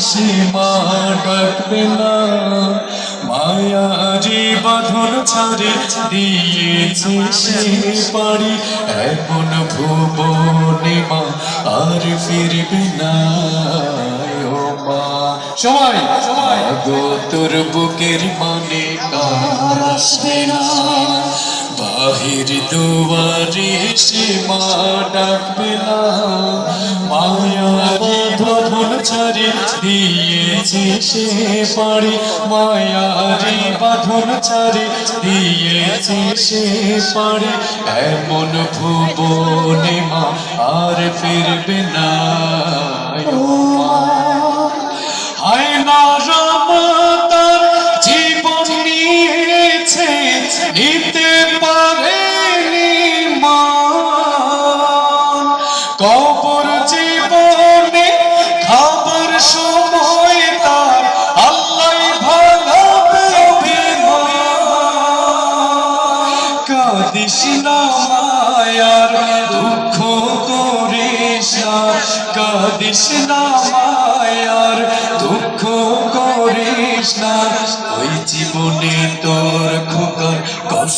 সীমা ডাকবে না মায়ারি বাঁধন ছাড়ে দিয়েছে সে পারি এমন ভুবনে মা আর ফিরবে না। মা। বুকের মানে বাহির দুয়ারে সীমা ডাকবে। দিয়েছে সে পারি মায়ারি বাঁধন ছাড়ি দিয়েছে সে পারি এমন ভুবনে মা আর ফিরবে না। হায় না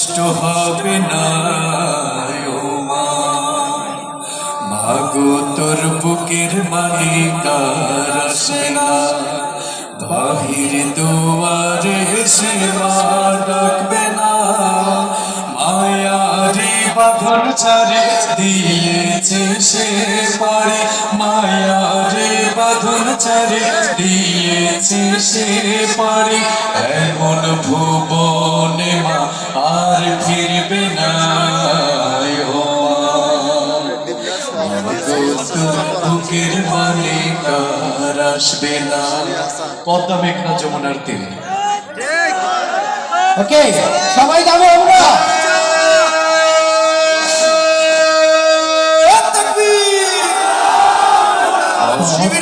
কষ্ট হবে না মাগো তোর বুকের মালিকার আসে না বাহির দুয়ারে সেবা ডাকবে না। বাঁধন ছাড়ে দিয়েছে সে পারে মায়ারি বাঁধন ছাড়ে দিয়েছে সে পারে। এমন ভুবনে মা আর ফিরবে না বুকের মালিকার আসবে না। পদ্মা মেঘনা যমুনার তীরে। ওকে সবাই যাব আমরা।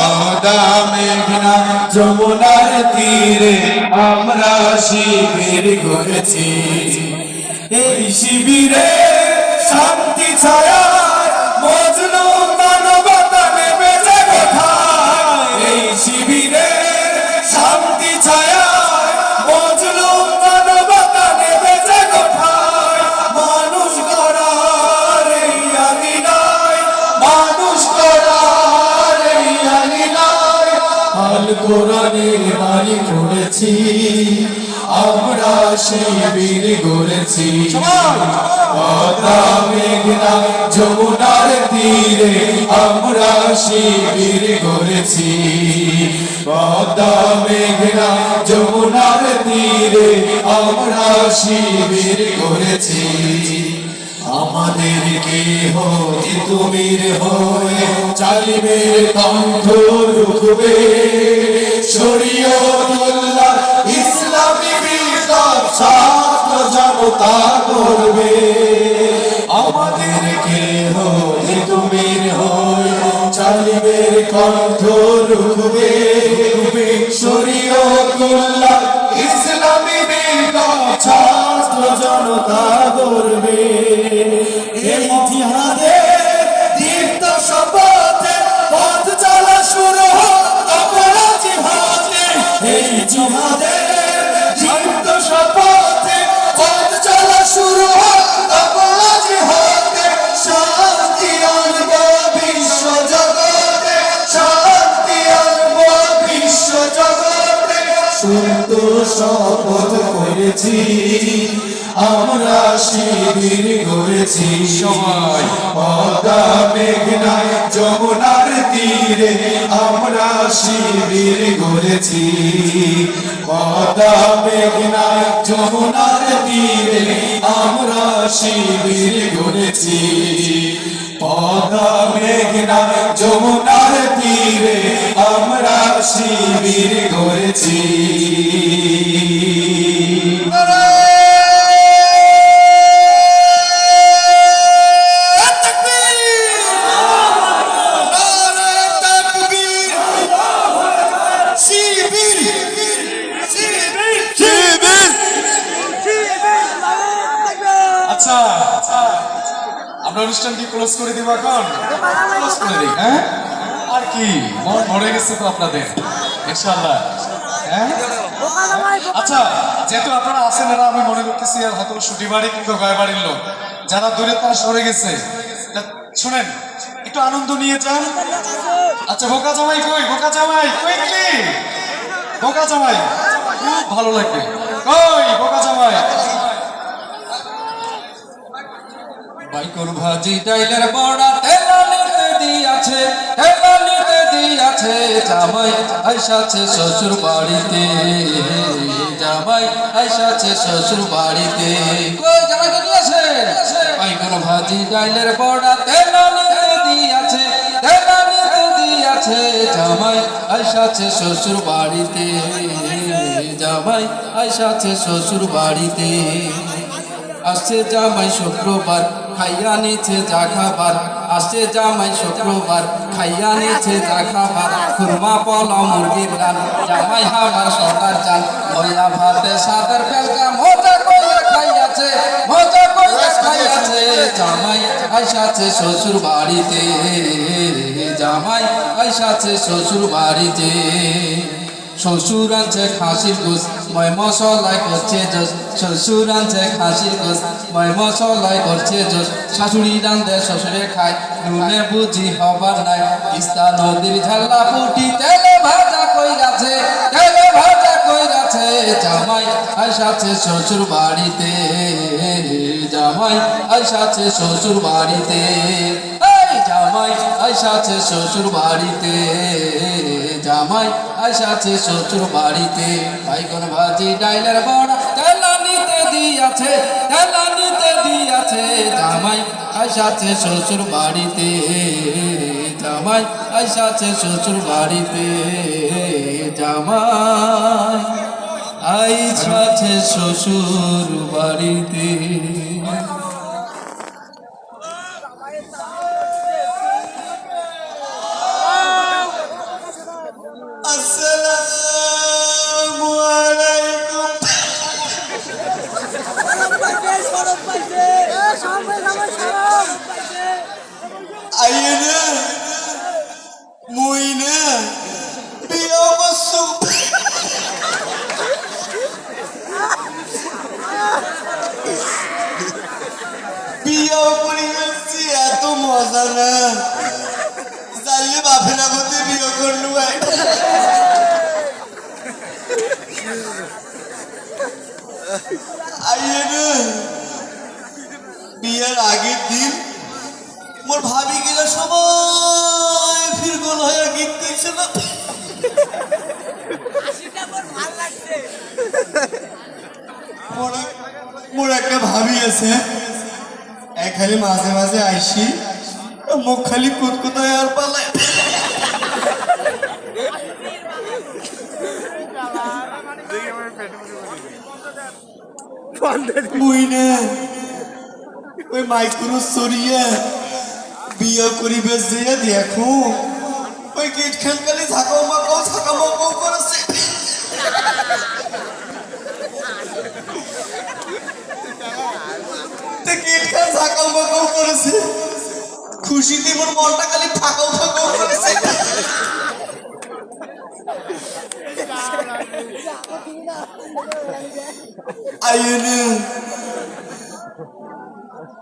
পদা মেঘনা যমুনার তীরে আমরা শিবির করেছি এই শিবিরে শান্তি ছায়া মজনু কোরআনের বাণী পড়েছি আমরা গড়েছি। পদ্মা মেঘনা যমুনার তীরে আমরা শিবির গড়েছি। পদ্মা মেঘনা যমুনার তীরে আমরা শিবির গড়েছি। আমাদের কে হয়ে তুমির হয়ে চালিমের কণ্ঠ রুখবে। শরীয়তুল্লাহ ইসলামী বিপ্লব ছাত্র জনতা করবে। আমাদের কে হয়ে তুমির হয়ে চালিমের কণ্ঠ রুখবে। শরীয়তুল্লাহ ইসলামী বিপ্লব ছাত্র জনতা শপথ করেছি আমরা শিবির পদা মেঘনায় যমুনার তীরে আমরা শিবির গড়েছি পদা মেঘনায় যমুনার তীরে আমরা শিবির গড়েছি পদা মেঘনা যমুনার তীরে আমরা শিবির গড়েছি আর কি? মন ভরে গেছে তো আপনাদের। ইনশাআল্লাহ। হ্যাঁ? আচ্ছা যেহেতু আপনারা আছেন, এরা আমি মনে করতেছি আর হয়তো ছুটি বাড়ি কিংবা গয় বাড়ির লোক। যারা দূরে তারা সরে গেছে। শুনেন, একটু আনন্দ নিয়ে যান। আচ্ছা বোকা জামাই কই? বোকা জামাই কুইকলি বোকা জামাই, খুব ভালো লাগবে কই, বোকা জামাই? বাইকুর ভাজি, ডাইলের বড়া তেলা দিয়াছে তেলা নিতে জামাই আইসাছে শ্বশুর বাড়িতে। জামাই আইসাছে শ্বশুর বাড়িতে। জামাই কে দিয়েছে বাইকুর ভাজি ডাইলের বড়া তেলা নিতে দিয়াছে তেলা নিতে দিয়াছে জামাই আইসাছে শ্বশুর বাড়িতে। জামাই আইসাছে শ্বশুর বাড়িতে। আসছে জামাই শুক্রবার খাইয়া নিচ্ছে যা খাবার। আসছে জামাই শুক্রবার, খাইয়া নিচ্ছে যা খাবার। খুরমা, পলা, মুরগির গান জামাই হামার সবার চান লইয়া ভাতে সাদের ফেলকা, মজা কইয়া খাইয়াছে, মজা কইয়া খাইয়াছে। জামাই আইসাছে শ্বশুর বাড়িতে, জামাই আইসাছে শ্বশুর বাড়িতে। শ্বশুর আনছে খাসির গোস, ময় মশলায় করছে জোস। শ্বশুর আনছে খাসির গোস, ময় মশলায় করছে জোস। শাশুড়ি রান্ধে শ্বশুরে খায়, নুনে বুঝি হবার নাই। তিস্তা নদীর ঝাল্লা ফুটি তেলে ভাজা কই গেছে তেলে ভাজা কই গেছে জামাই আইসাছে শ্বশুর বাড়িতে। জামাই আইসাছে শ্বশুর বাড়িতে। জামাই আইসাছে শ্বশুর বাড়িতে, জামাই আইসাছে শ্বশুর বাড়িতে। বাইগন ভাজি ডাইলের বড়া তেলা নিতে দিয়াছে তেলা নিতে দিয়াছে। জামাই আইসাছে শ্বশুর বাড়িতে, জামাই আইসাছে শ্বশুর বাড়িতে। জামাই আইসাছে শ্বশুর বাড়িতে। না। বিয়ে করলু বিয়ের আগের দিন মোর ভাবি গেলে সবাই ফিরগোল হয়ে গীত দিয়েছিল মোর একটা ভাবি আছে এক খালি মাঝে মাঝে আইসি। মুখ খালি কুতকুতায় আর করিবে যে দেখো গেট খেলকালি ঝাঁকাও মাকাও ঝাঁকা মাকাও করেছে। খুশিতে মোর মনটা খালি করেছে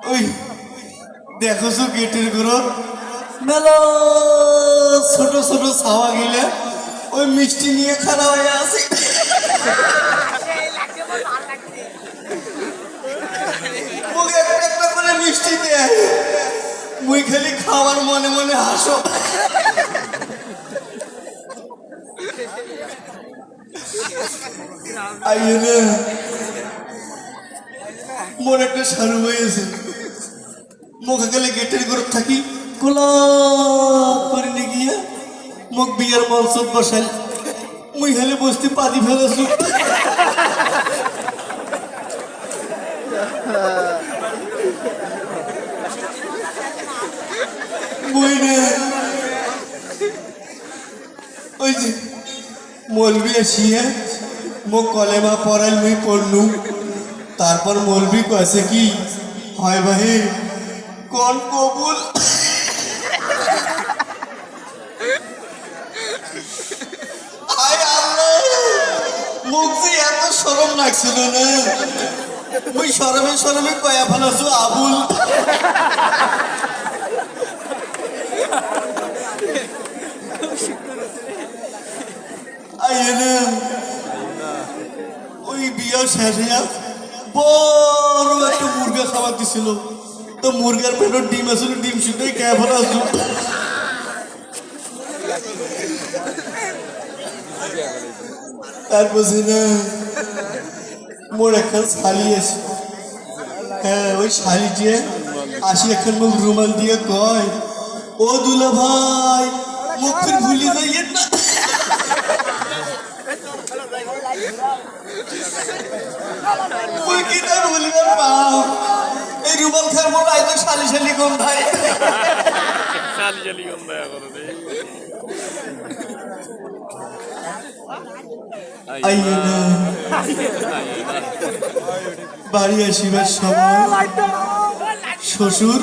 ওই, দেখছ গেটের ঘর মেলা, ছোট ছোট ছাওয়া গেলে ওই মিষ্টি নিয়ে খারাপ হয়ে আছে মুখে একটা একটা করে মিষ্টি দেয় খাওয়ার মনে মনে হাসো। মোর একটা সারু হয়েছে মুখে গেলে গেটের ঘর থাকি। কোলা করে গিয়ে মুখ বিয়ার মলসত বসাই। মুই হেলে বসতে পাদি ফেলেছু। নে ওই যে, মলবি আসিয়া মোক কলেমা পড়াইল মুই পড়লু। তারপর মলবি কয়েছে কি, হয় ভাই কোন কবুল? মুখ যে এত সরম লাগছিল না। ওই সরমে সরমে কয়া ফেলাছো, আবুল। না ওই শেষ হইয়া বড় একটা মুরগা খাবার দিছিল। তো মুরগার পেটর ডিম আসলে ডিম শুধুই ফেলাছো তারপর মোর শালি আছে। হ্যাঁ ওই শালিটিয়ে আসি এখন মুখ রুমাল দিয়ে কয়, ও দুলা ভাই মুখ ভুলি না। মুই কি এই খার মোর আইতো শালি শালি কম ভাই শালি শালি গন্ধ করে দে বাড়ি আসিবার সময় শ্বশুর,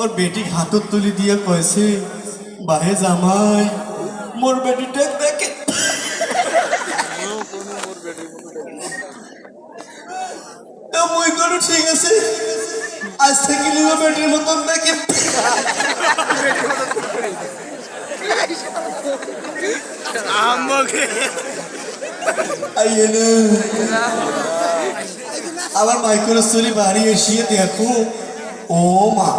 ওর বেটি হাতত তুলি দিয়ে কয়েছে, বাহে জামাই, মোর বেটি বেটিটা দেখে মুই করু ঠিক আছে। আজ থেকে নিল বেটির মতন দেখে আবার মাইক্রোস্তরি বাড়ি এসিয়ে দেখো। ও মা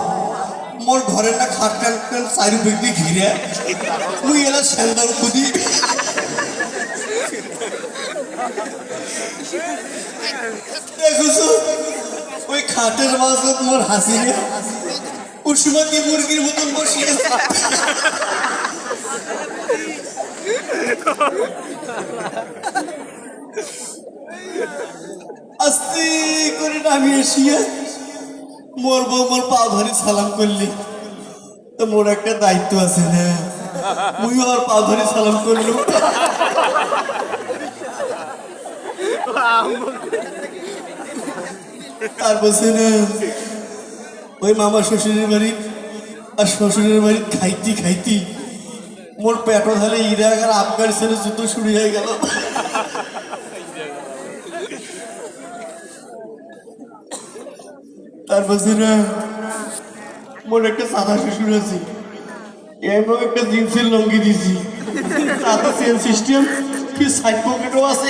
মোর ঘরের না খাট চারি ব্যক্তি ঘিরে। মুই এলা স্যান্ডাল খুদি দেখছ ওই খাটের মাঝে মোর হাসিনে। উসমাতি মুরগির মতন বসিয়ে আস্তে করে নামিয়ে এসিয়ে মোর বউ মোর পা ধরে সালাম করলি। তো মোর একটা দায়িত্ব আছে না। মুই আর পা ধরে সালাম করলু আর বসে না ওই মামা শ্বশুরের বাড়ি আর শ্বশুরের বাড়ি খাইতি খাইতি। মোর পেটো ধারে ইরাক আর আফগানিস্তানের যুদ্ধ শুরু হয়ে গেল। তারপর না মোর একটা সাদা শ্বশুর আছে। এমন একটা জিন্সের লঙ্গি দিছি। সাদা সেল সিস্টেম কি সাইড পকেটও আছে?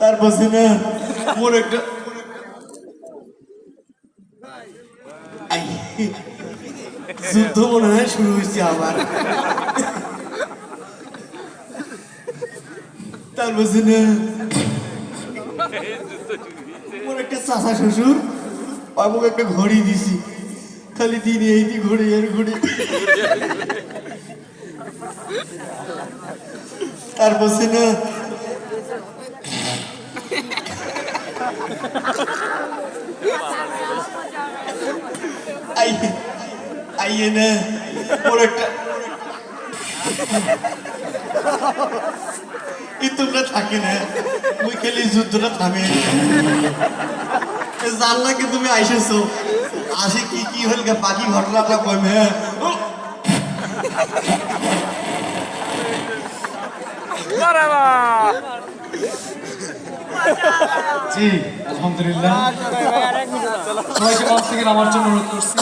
তারপর না মোর একটা যুদ্ধ মনে হয় শুরু হয়েছে আবার। তারপর না মোর একটা চাষা শ্বশুর আমাকে একটা ঘড়ি দিছি। খালি দিন এই দি ঘড়ি আর ঘড়ি। তারপর না আইয়ে না মোর একটা এই তোমরা থাকে না মুই খেলি যুদ্ধটা থামে জানলা কি তুমি আইসেছো আসে কি কি হল গে বাকি ঘটনাটা হ্যাঁ জি আলহামদুলিল্লাহ সবাইকে মঞ্চ থেকে নামার জন্য অনুরোধ করছি